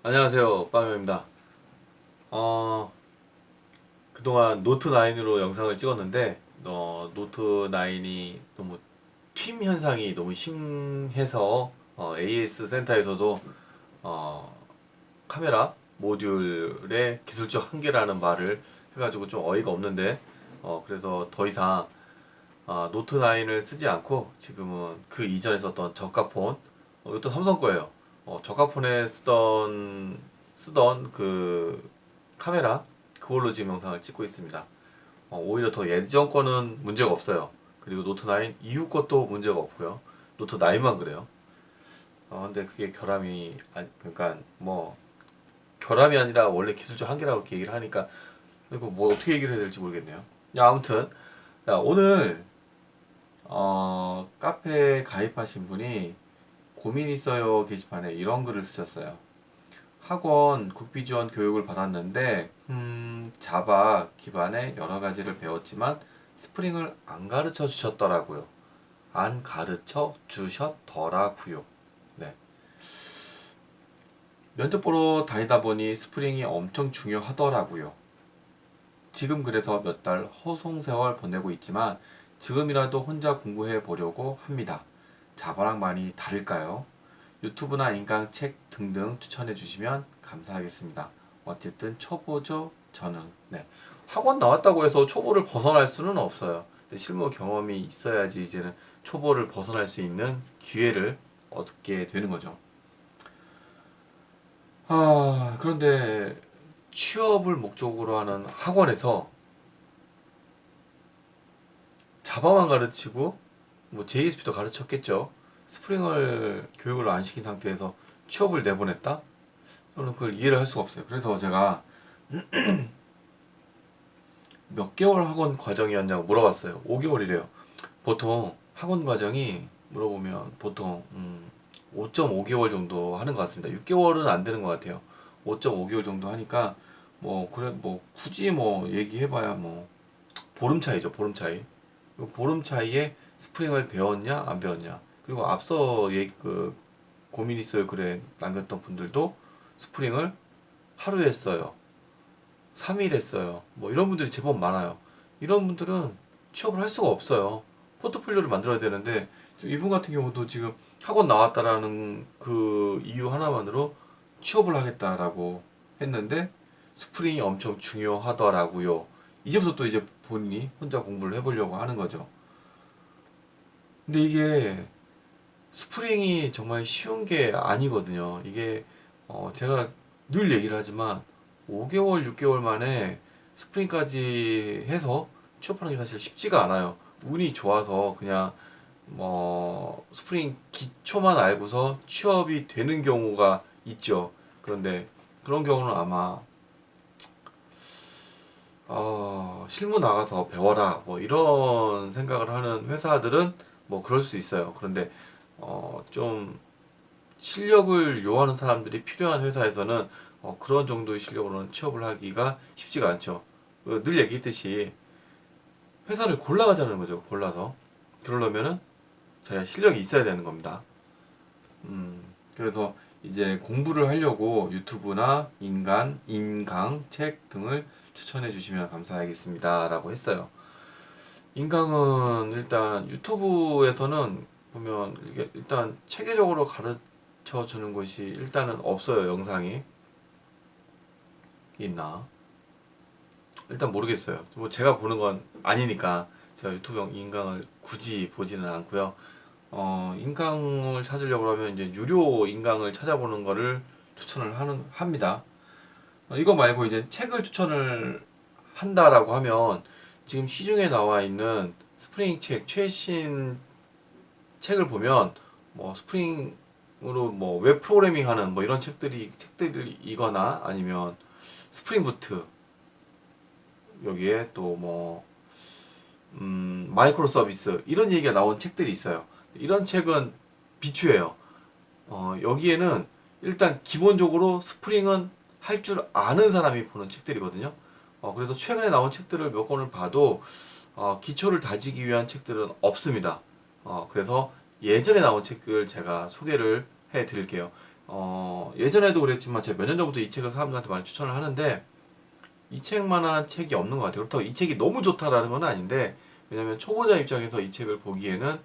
안녕하세요, 빵요입니다. 어, 그동안 노트9으로 영상을 찍었는데, 어, 노트9이 너무 튠 현상이 너무 심해서, 어, AS 센터에서도, 어, 카메라 모듈의 기술적 한계라는 말을 해가지고 좀 어이가 없는데, 어, 그래서 더 이상, 아, 노트9을 쓰지 않고, 지금은 그 이전에 썼던 저가폰, 어, 이것도 삼성 거예요. 어, 저가폰에 쓰던 쓰던 그 카메라 그걸로 지금 영상을 찍고 있습니다. 어, 오히려 더 예전 거는 문제가 없어요. 그리고 노트 9 이후 것도 문제가 없고요. 노트 9만 그래요. 어, 근데 그게 결함이 아니 그러니까 뭐 결함이 아니라 원래 기술적 한계라고 이렇게 얘기를 하니까 이거 뭐 어떻게 얘기를 해야 될지 모르겠네요. 야, 아무튼 야, 오늘 어, 카페에 가입하신 분이 고민 있어요 게시판에 이런 글을 쓰셨어요. 학원 국비 지원 교육을 받았는데 음, 자바 기반의 여러 가지를 배웠지만 스프링을 안 가르쳐 주셨더라고요. 안 가르쳐 주셨더라고요. 네. 면접 보러 다니다 보니 스프링이 엄청 중요하더라고요. 지금 그래서 몇 달 허송 세월 보내고 있지만 지금이라도 혼자 공부해 보려고 합니다. 자바랑 많이 다를까요? 유튜브나 인강 책 등등 추천해 주시면 감사하겠습니다. 어쨌든 초보죠 저는 네 학원 나왔다고 해서 초보를 벗어날 수는 없어요. 실무 경험이 있어야지 이제는 초보를 벗어날 수 있는 기회를 얻게 되는 거죠. 아 그런데 취업을 목적으로 하는 학원에서 자바만 가르치고 뭐 JSP도 가르쳤겠죠. 스프링을 교육을 안 시킨 상태에서 취업을 내보냈다? 저는 그걸 이해를 할 수가 없어요. 그래서 제가 몇 개월 학원 과정이었냐고 물어봤어요. 5개월이래요. 보통 학원 과정이 물어보면 보통 음, 5.5개월 정도 하는 것 같습니다. 6개월은 안 되는 것 같아요. 5.5개월 정도 하니까 뭐 그래 뭐 굳이 뭐 얘기해봐야 뭐 보름 차이죠. 보름 차이. 그 보름 차이에 스프링을 배웠냐 안 배웠냐. 그리고 앞서 얘기 그 고민 있어요. 그래 남겼던 분들도 스프링을 하루 했어요. 3일 했어요. 뭐 이런 분들이 제법 많아요. 이런 분들은 취업을 할 수가 없어요. 포트폴리오를 만들어야 되는데 이분 같은 경우도 지금 학원 나왔다라는 그 이유 하나만으로 취업을 하겠다라고 했는데 스프링이 엄청 중요하더라고요. 이제부터 또 이제 본인이 혼자 공부를 해보려고 하는 거죠. 근데 이게 스프링이 정말 쉬운 게 아니거든요. 이게 어 제가 늘 얘기를 하지만 5개월, 6개월 만에 스프링까지 해서 취업하는 게 사실 쉽지가 않아요. 운이 좋아서 그냥 뭐 스프링 기초만 알고서 취업이 되는 경우가 있죠. 그런데 그런 경우는 아마 어, 실무 나가서 배워라 뭐 이런 생각을 하는 회사들은 뭐 그럴 수 있어요. 그런데 어, 좀 실력을 요하는 사람들이 필요한 회사에서는 어, 그런 정도의 실력으로는 취업을 하기가 쉽지가 않죠. 어, 늘 얘기했듯이 회사를 골라가자는 거죠. 골라서 그러려면은 자기가 실력이 있어야 되는 겁니다. 음, 그래서 이제 공부를 하려고 유튜브나 인간, 인강, 책 등을 추천해 주시면 감사하겠습니다. 라고 했어요. 인강은 일단 유튜브에서는 보면 이게 일단 체계적으로 가르쳐 주는 것이 일단은 없어요. 영상이. 있나? 일단 모르겠어요. 뭐 제가 보는 건 아니니까 제가 유튜브 인강을 굳이 보지는 않고요. 어, 인강을 찾으려고 하면 이제 유료 인강을 찾아보는 거를 추천을 하는 합니다. 어, 이거 말고 이제 책을 추천을 한다라고 하면 지금 시중에 나와 있는 스프링 책 최신 책을 보면 뭐 스프링으로 뭐 웹 프로그래밍 하는 뭐 이런 책들이 책들이거나 아니면 스프링 부트 여기에 또 뭐 음, 마이크로 서비스 이런 얘기가 나온 책들이 있어요. 이런 책은 비추예요. 어, 여기에는 일단 기본적으로 스프링은 할 줄 아는 사람이 보는 책들이거든요. 어, 그래서 최근에 나온 책들을 몇 권을 봐도 어, 기초를 다지기 위한 책들은 없습니다. 어, 그래서 예전에 나온 책을 제가 소개를 해 드릴게요. 어, 예전에도 그랬지만 제가 몇 년 전부터 이 책을 사람들한테 많이 추천을 하는데 이 책만한 책이 없는 것 같아요. 그렇다고 이 책이 너무 좋다라는 건 아닌데 왜냐면 초보자 입장에서 이 책을 보기에는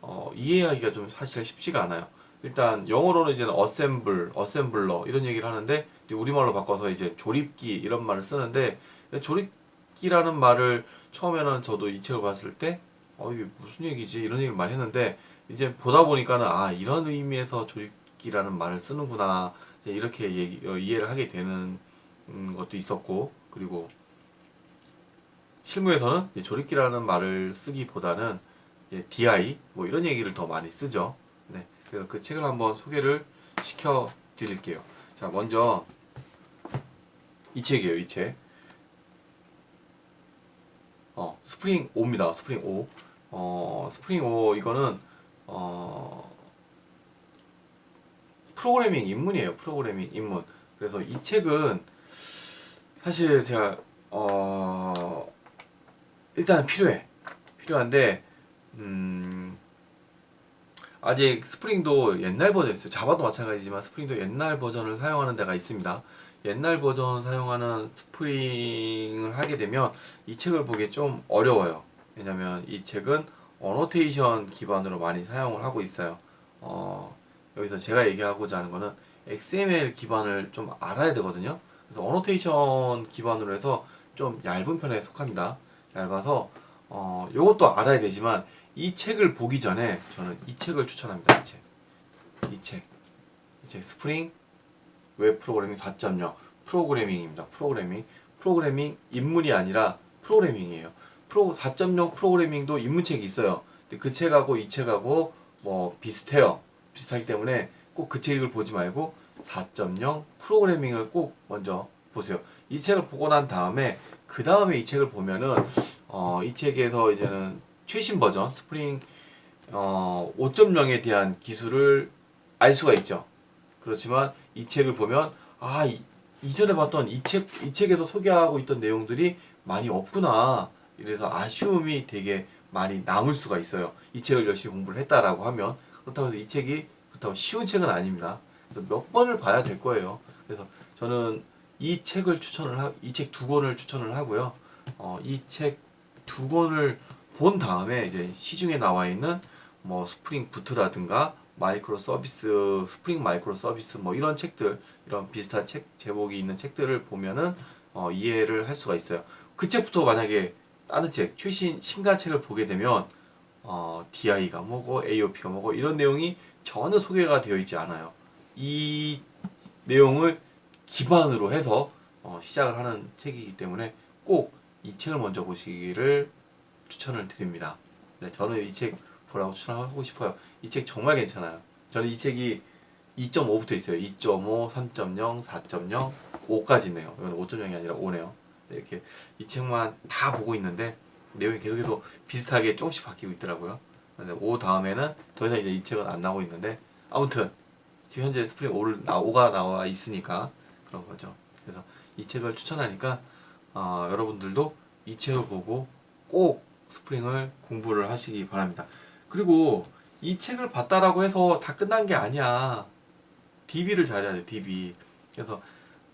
어, 이해하기가 좀 사실 쉽지가 않아요. 일단 영어로는 이제 어셈블, 어셈블러 이런 얘기를 하는데 우리말로 바꿔서 이제 조립기 이런 말을 쓰는데 조립기라는 말을 처음에는 저도 이 책을 봤을 때 어, 이게 무슨 얘기지 이런 얘기를 많이 했는데 이제 보다 보니까는 아 이런 의미에서 조립기라는 말을 쓰는구나 이렇게 얘기, 어, 이해를 하게 되는 음, 것도 있었고 그리고 실무에서는 조립기라는 말을 쓰기보다는 DI 뭐 이런 얘기를 더 많이 쓰죠. 네, 그래서 그 책을 한번 소개를 시켜 드릴게요. 자, 먼저 이 책이에요, 이 책. 어, 스프링 5입니다. 스프링 5. 어, 스프링 5 이거는 어 프로그래밍 입문이에요. 프로그래밍 입문. 그래서 이 책은 사실 제가 어 일단은 필요해. 필요한데 음 아직 스프링도 옛날 버전 있어요. 자바도 마찬가지지만 스프링도 옛날 버전을 사용하는 데가 있습니다. 옛날 버전 사용하는 스프링을 하게 되면 이 책을 보기 좀 어려워요. 왜냐면 이 책은 어노테이션 기반으로 많이 사용을 하고 있어요. 어, 여기서 제가 얘기하고자 하는 거는 XML 기반을 좀 알아야 되거든요. 그래서 어노테이션 기반으로 해서 좀 얇은 편에 속합니다. 얇아서 어, 요것도 알아야 되지만 이 책을 보기 전에 저는 이 책을 추천합니다. 이 책. 이 책. 이 책 스프링 웹 프로그래밍 4.0 프로그래밍입니다. 프로그래밍. 프로그래밍 입문이 아니라 프로그래밍이에요. 프로 4.0 프로그래밍도 입문책이 있어요. 근데 그 책하고 이 책하고 뭐 비슷해요. 비슷하기 때문에 꼭 그 책을 보지 말고 4.0 프로그래밍을 꼭 먼저 보세요. 이 책을 보고 난 다음에 그 다음에 이 책을 보면은 어, 이 책에서 이제는 최신 버전 스프링 어, 5.0에 대한 기술을 알 수가 있죠. 그렇지만 이 책을 보면 아 이, 이전에 봤던 이 책 이 책에서 소개하고 있던 내용들이 많이 없구나. 이래서 아쉬움이 되게 많이 남을 수가 있어요. 이 책을 열심히 공부를 했다라고 하면 그렇다고 해서 이 책이 그렇다고 쉬운 책은 아닙니다. 그래서 몇 번을 봐야 될 거예요. 그래서 저는 이 책을 추천을 하, 이책 두 권을 추천을 하고요. 어, 이 책 두 권을 본 다음에 이제 시중에 나와 있는 뭐 스프링 부트라든가 마이크로 서비스, 스프링 마이크로 서비스 뭐 이런 책들, 이런 비슷한 책 제목이 있는 책들을 보면은 어, 이해를 할 수가 있어요. 그 책부터 만약에 다른 책, 최신 신간 책을 보게 되면 어, DI가 뭐고 AOP가 뭐고 이런 내용이 전혀 소개가 되어 있지 않아요. 이 내용을 기반으로 해서 어, 시작을 하는 책이기 때문에 꼭 이 책을 먼저 보시기를 추천을 드립니다. 네, 저는 이 책 보라고 추천하고 싶어요. 이 책 정말 괜찮아요. 저는 이 책이 2.5부터 있어요. 2.5, 3.0, 4.0, 5까지 있네요. 이건 5.0이 아니라 5네요. 네, 이렇게 이 책만 다 보고 있는데 내용이 계속해서 비슷하게 조금씩 바뀌고 있더라고요. 근데 5 다음에는 더 이상 이제 이 책은 안 나오고 있는데 아무튼 지금 현재 스프링 5를 나 5가 나와 있으니까 그런 거죠. 그래서 이 책을 추천하니까 어, 여러분들도 이 책을 보고 꼭 스프링을 공부를 하시기 바랍니다. 그리고 이 책을 봤다라고 해서 다 끝난 게 아니야. DB를 잘해야 돼, DB. 그래서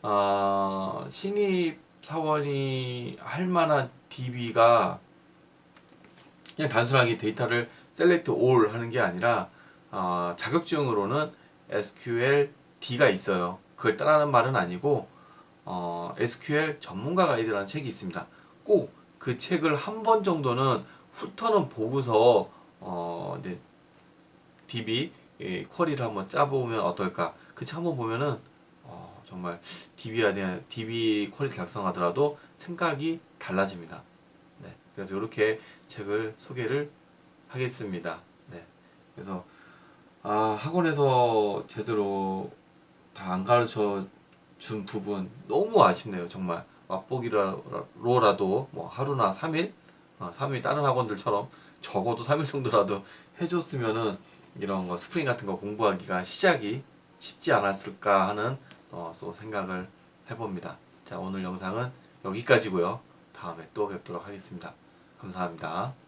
어, 신입 사원이 할 만한 DB가 그냥 단순하게 데이터를 셀렉트 올 하는 게 아니라 어, 자격증으로는 SQL D가 있어요. 그걸 따라하는 말은 아니고 어, SQL 전문가 가이드라는 책이 있습니다. 꼭 그 책을 한 번 정도는 후터는 보고서 어, 네, DB 예, 쿼리를 한번 짜보면 어떨까? 그 책 한번 보면은 어, 정말 DB에 대한 DB 쿼리 작성하더라도 생각이 달라집니다. 네, 그래서 이렇게 책을 소개를 하겠습니다. 네, 그래서 아, 학원에서 제대로 다 안 가르쳐 준 부분 너무 아쉽네요. 정말 맛보기로라도 뭐 하루나 3일, 어, 3일 다른 학원들처럼 적어도 3일 정도라도 해줬으면은 이런 거 스프링 같은 거 공부하기가 시작이 쉽지 않았을까 하는 어, 또 생각을 해봅니다. 자, 오늘 영상은 여기까지고요. 다음에 또 뵙도록 하겠습니다. 감사합니다.